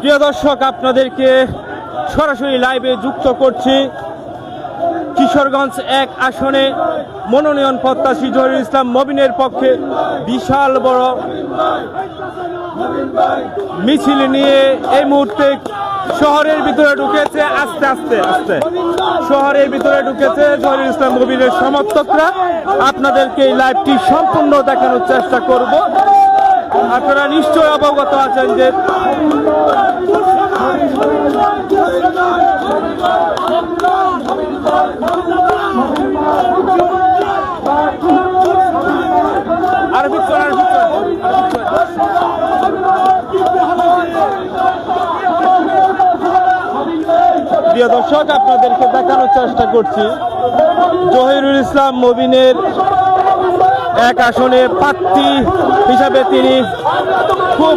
প্রিয় দর্শক, আপনাদেরকে সরাসরি লাইভে যুক্ত করছি কিশোরগঞ্জ এক আসনে মনোনয়ন প্রত্যাশী জহিরুল ইসলাম মবিনের পক্ষে বিশাল বড় মিছিল নিয়ে এই মুহূর্তে শহরের ভিতরে ঢুকেছে, আস্তে আস্তে আস্তে। শহরের ভিতরে ঢুকেছে জহিরুল ইসলাম মবিনের সমর্থকরা। আপনাদেরকে এই লাইভটি সম্পূর্ণ দেখানোর চেষ্টা করব। আপনারা নিশ্চয় অবগত আছেন যে দর্শক আপনাদেরকে দেখানোর চেষ্টা করছি। জহিরুল ইসলাম মবিনের এক আসনে প্রার্থী হিসাবে তিনি খুব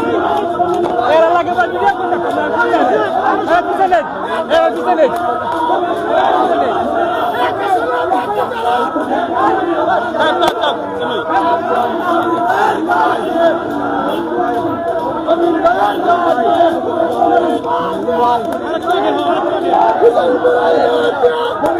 এরা লাগে দুটো করে কামড়া। এরা লাগে বা দুটো করে কামড়া। এরা পিছনে, এরা পিছনে। থাক,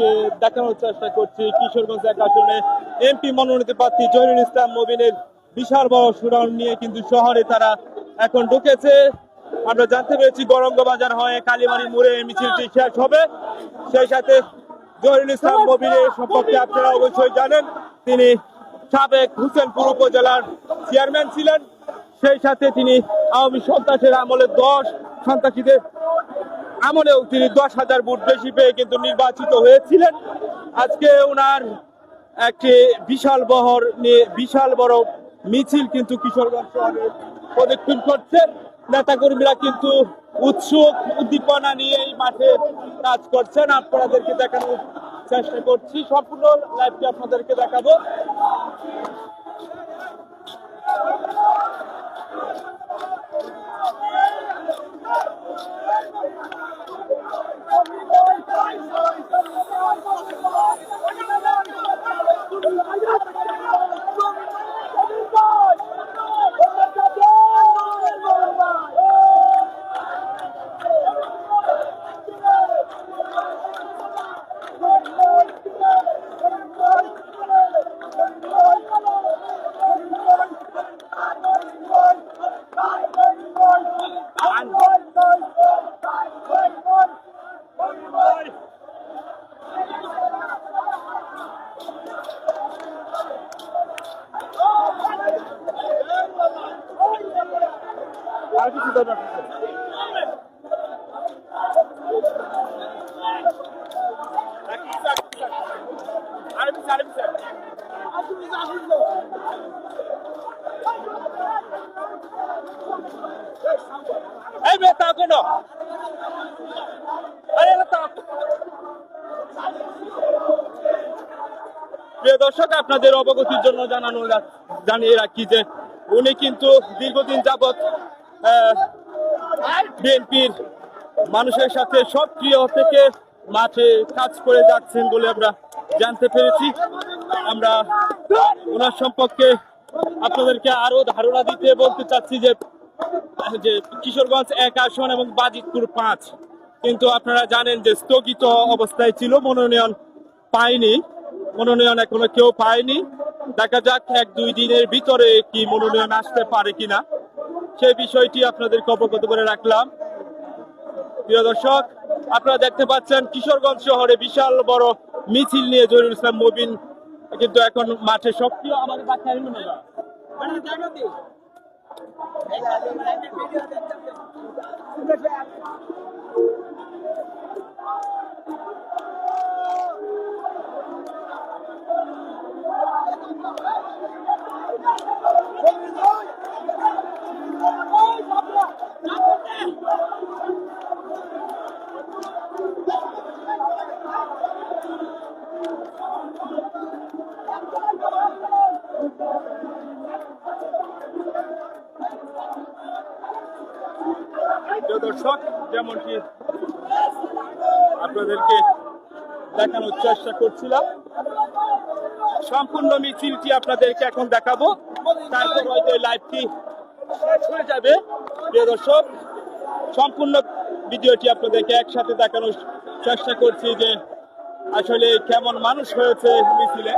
আপনাদেরকে দেখানোর চেষ্টা করছি কিশোরগঞ্জ এক আসনে এমপি মনোনীত প্রার্থী জহিরুল ইসলাম মবিনের বিশাল বড় সুরান নিয়ে কিন্তু শহরে তারা এখন ঢুকেছে। আমরা জানতে পেরেছি গরঙ্গ বাজার হয়ে কালীবাড়ি মোড়ে মিছিলটি শেষ হবে। সেই সাথে জহিরুল ইসলাম মবিনের সম্পর্কে আপনারা অবশ্যই জানেন তিনি সাবেক হুসেনপুর উপজেলার চেয়ারম্যান ছিলেন। সেই সাথে তিনি আওয়ামী সন্ত্রাসের আমলে দশ সন্ত্রাসীদের আমলেও তিনি দশ হাজার ভোট বেশি পেয়ে কিন্তু নির্বাচিত হয়েছিলেন। আজকে ওনার একটি বিশাল বহর নিয়ে বিশাল বড় মিছিল কিন্তু কিশোরগঞ্জ শহরে প্রদক্ষিণ করছে। নেতাকর্মীরা কিন্তু উৎসুক, উদ্দীপনা নিয়ে এই মাঠে কাজ করছেন। আপনাদেরকে দেখানোর চেষ্টা করছি। সম্পূর্ণ লাইভটি আপনাদেরকে দেখাবো। আর কেন প্রিয় দর্শক, আপনাদের অবগতির জন্য জানানো জানিয়ে রাখি যে উনি কিন্তু দীর্ঘদিন যাবৎ বিএনপির মানুষের সাথে সক্রিয় থেকে মাঠে কাজ করে যাচ্ছেন বলে আমরা জানতে পেরেছি। আমরা ওনার সম্পর্কে আপনাদেরকে আরও ধারণা দিতে বলতে চাচ্ছি যে যে কিশোরগঞ্জ এক আসন এবং বাজিতপুর পাঁচ। কিন্তু আপনারা জানেন যে স্থগিত অবস্থায় ছিল, মনোনয়ন পায়নি। মনোনয়ন এখনও কেউ পায়নি। দেখা যাক এক দুই দিনের ভিতরে কি মনোনয়ন আসতে পারে কিনা। সেই বিষয়টি আপনাদেরকে অবগত করে রাখলাম। প্রিয় দর্শক, আপনারা দেখতে পাচ্ছেন কিশোরগঞ্জ শহরে বিশাল বড় মিছিল নিয়ে জহিরুল ইসলাম মবিন কিন্তু এখন মাঠে সক্রিয়। আমাদের বাচ্চা প্রিয় দর্শক যেমনটি আপনাদেরকে দেখানোর চেষ্টা করছিলাম। সম্পূর্ণ মিছিলটি আপনাদেরকে এখন দেখাবো। তারপর হয়তো লাইভটি শেষ হয়ে যাবে। প্রিয় দর্শক, সম্পূর্ণ ভিডিওটি আপনাদেরকে একসাথে দেখানোর চেষ্টা করছি যে আসলে কেমন মানুষ হয়েছে মিছিলে।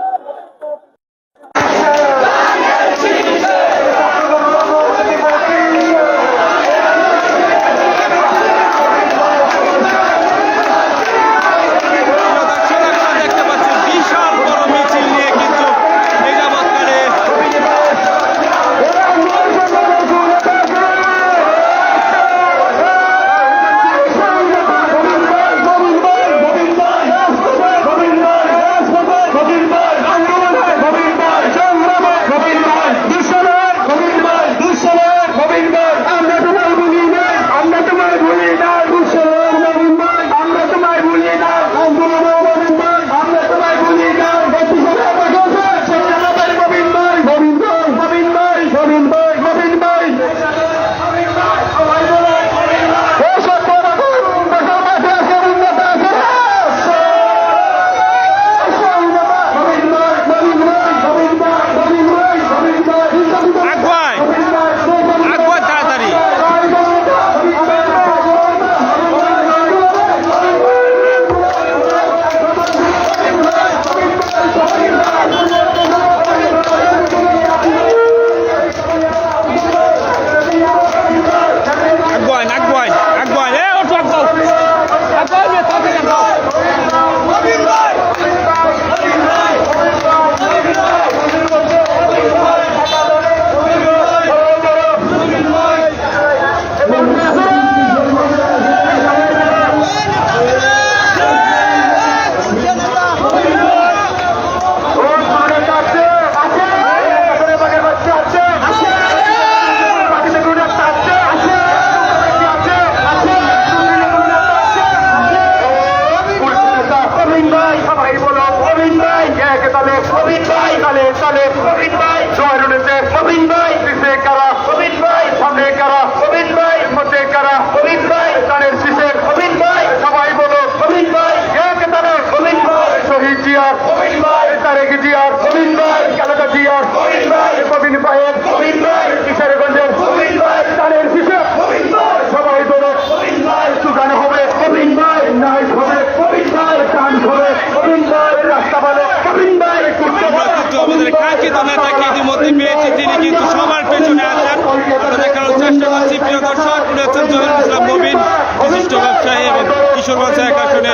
প্রিয় দর্শক উনি হচ্ছেন জহিরুল ইসলাম নবীন বিশিষ্ট ব্যবসায়ী এবং কিশোরগঞ্জ এক আসনে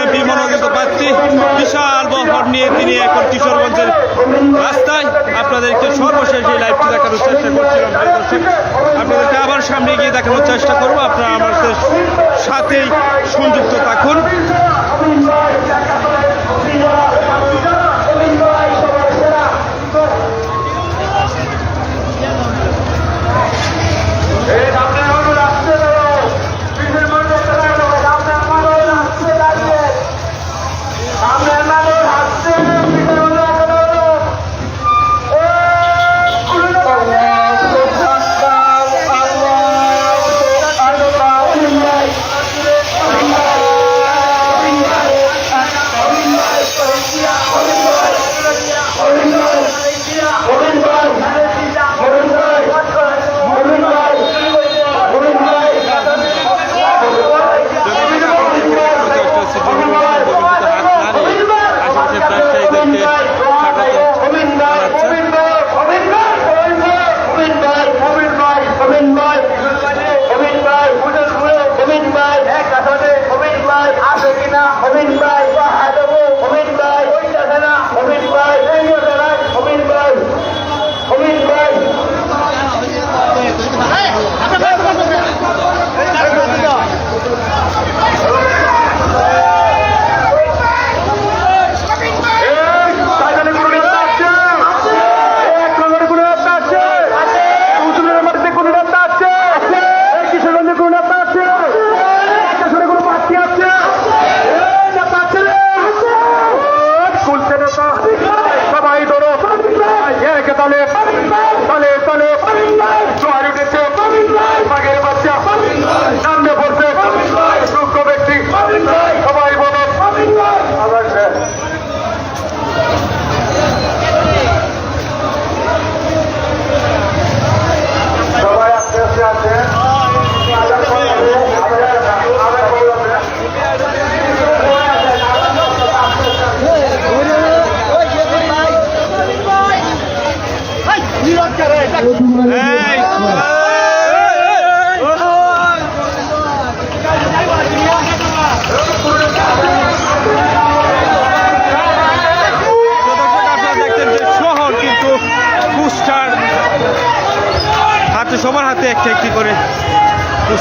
এমপি মনোনীত প্রার্থী বিশাল বহর নিয়ে তিনি এখন কিশোরগঞ্জের রাস্তায় আপনাদেরকে সর্বশেষ এই লাইভটি দেখানোর চেষ্টা করছিলাম, প্রিয় আপনাদেরকে আবার সামনে গিয়ে দেখানোর চেষ্টা করব। আপনারা আমাদের সাথেই সংযুক্ত থাকুন।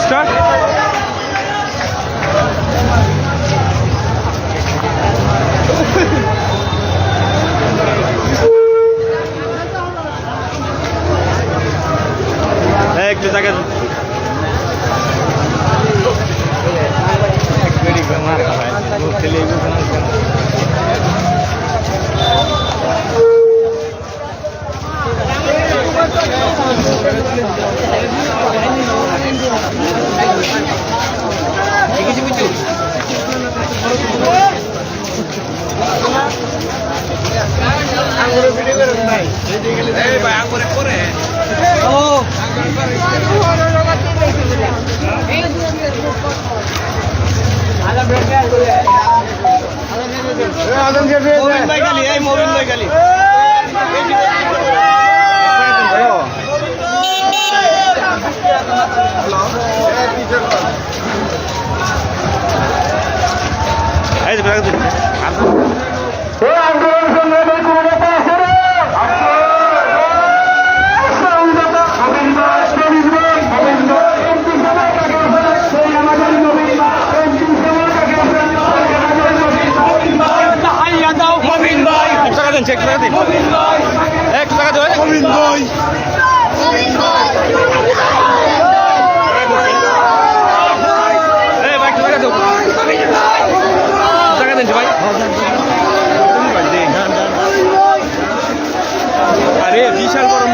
stuck. দিন এক টাকা দিন। এক টাকা দেবে টাকা দাও। টাকা দিন ভাই। আরে বিশাল বড়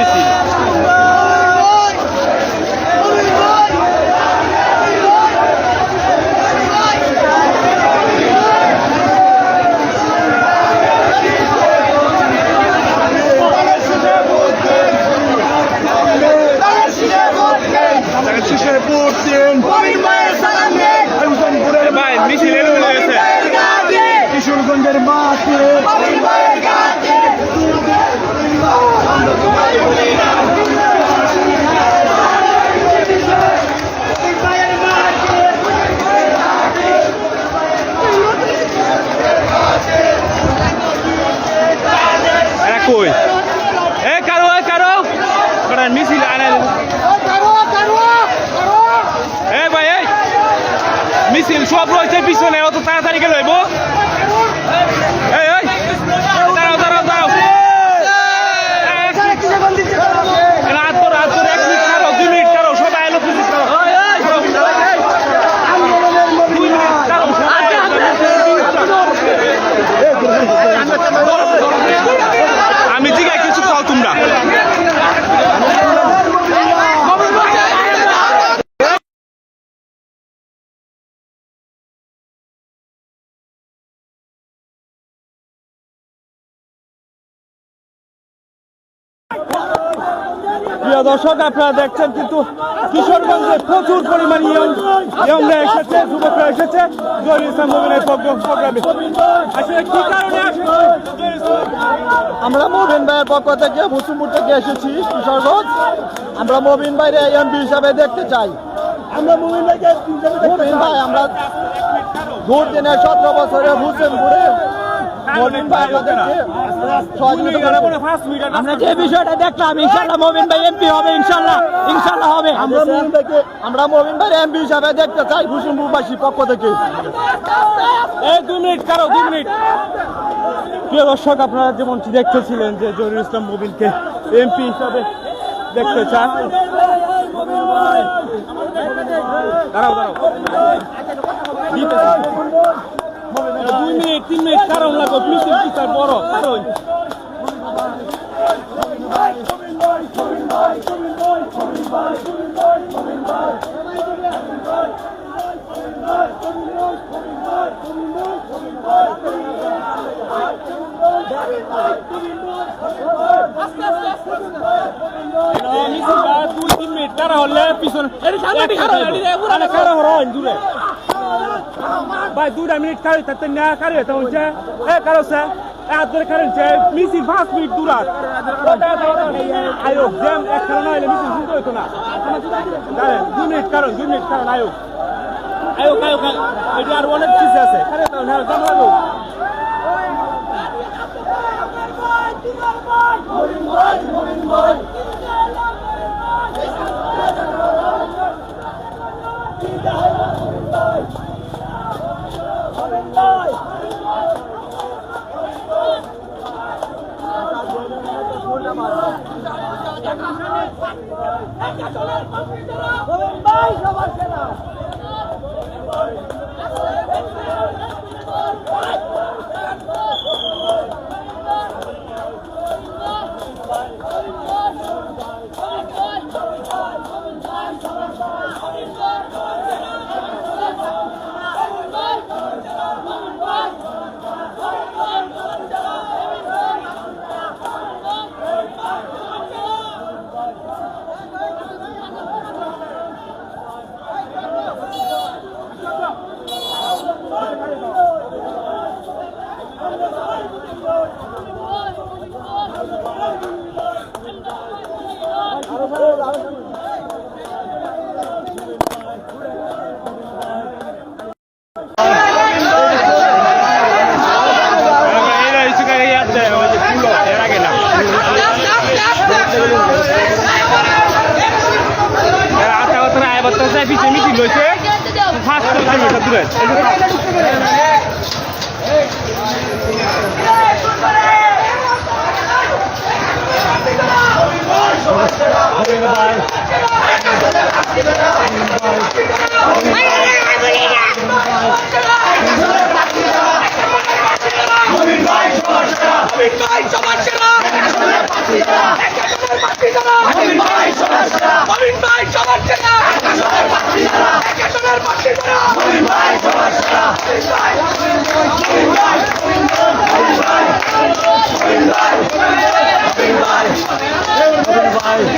মিছিল সব রয়েছে পিছনে অত তাড়াতাড়ি গেল হইব এই এই দাঁড়াও দাঁড়াও দাঁড়াও রাত তো রাত তো এক মিনিট কারও দুই মিনিট কারও সবাই এলো খুশি কারও দুই মিনিট কারও সবাই আমি জিগায় কিছু খাও তোমরা প্রিয় দর্শক আপনারা দেখছেন কিন্তু কিশোরগঞ্জে প্রচুর পরিমাণ ইয়ংরা এসেছে যুবকরা এসেছে। জহির ইসলাম মোবিনের প্রোগ্রামে আসলে কি কারণে আসেছে জহির ইসলাম? আমরা মবিন ভাইয়ের পক্ষ থেকে মুসুমপুর থেকে এসেছি কিশোরগঞ্জ। আমরা মবিন ভাইরে এমপি হিসাবে দেখতে চাই। আমরা মবিন ভাইকে মবিন ভাই আমরা ভোট দিনে সতেরো বছরে মুসলিমপুরে আমরা যে বিষয়টা দেখলাম ইনশাল্লাহ মোবিন ভাই এমপি হবে ইনশাল্লাহ ইনশাল্লাহ হবে। আমরা মবিন ভাইকে আমরা মবিন ভাইয়ের এমপি হিসাবে দেখতে চাই পক্ষ থেকে। এই দু মিনিট কারও দু মিনিট। প্রিয় দর্শক আপনারা যেমনটি দেখতেছিলেন যে জহিরুল ইসলাম মুবিনকে এমপি হিসাবে দেখতে চান। দাঁড়াও দাঁড়াও। দুই মিনিট তিন মিনিট কারণ লাগবে। মিছিল টিচার বড়? কারণ। দুই তিন মিনিট। কারা হলে পিছনে কারা হরণ দূরে। ভাই দুটা মিনিট কারি থাকতে না কারি হতে হচ্ছে এ কারও সে এত ধরে কারেন যে, মিছিল পাঁচ মিনিট দূরাত। আয়ো, জ্যাম এক কারণ হইলে মিছিল শুরু হইতো না। জানেন দুই মিনিট কারণ দুই মিনিট কারণ, আয়ো। আয়ো আয়ো এটা আর অনেক কিছু আছে। কারে তো না জাম লাগো এরা হচ্ছে কি ইয়াত দেয় ওই যে ফুলো এর আগে না এরা আতা কথা আয় বাত্তা যায় পিছে মিছিল হইছে ফার্স্ট কিলোমিটার দূরে এই যে first।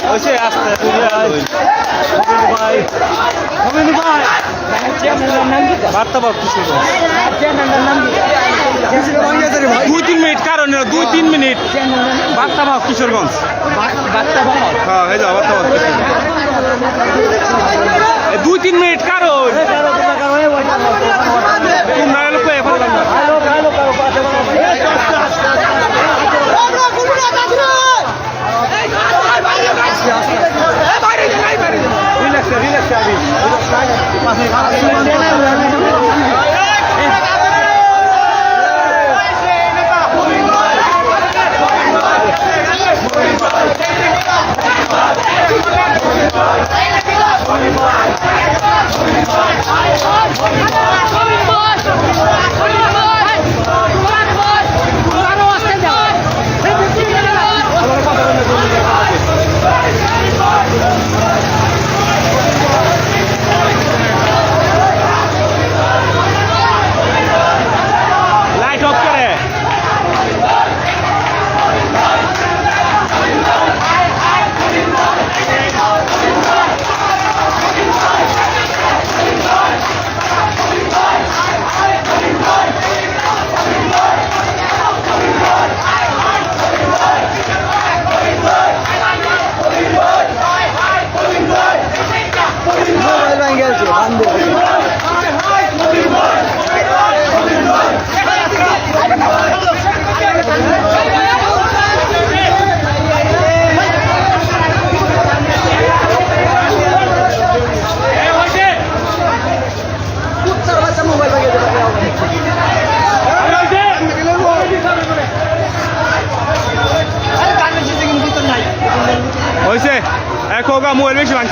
হইছে আস্তে ভাই ভাই বার্তা বাব কিছু দুই তিন মিনিট, কারণ দুই তিন মিনিট। বার্তা বাব কিশোরগঞ্জ। হ্যাঁ এই বার্তা দুই তিন মিনিট, কারণ।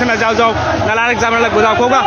না যাও যাও নাহলে আরেক জামেলা যাও কোকা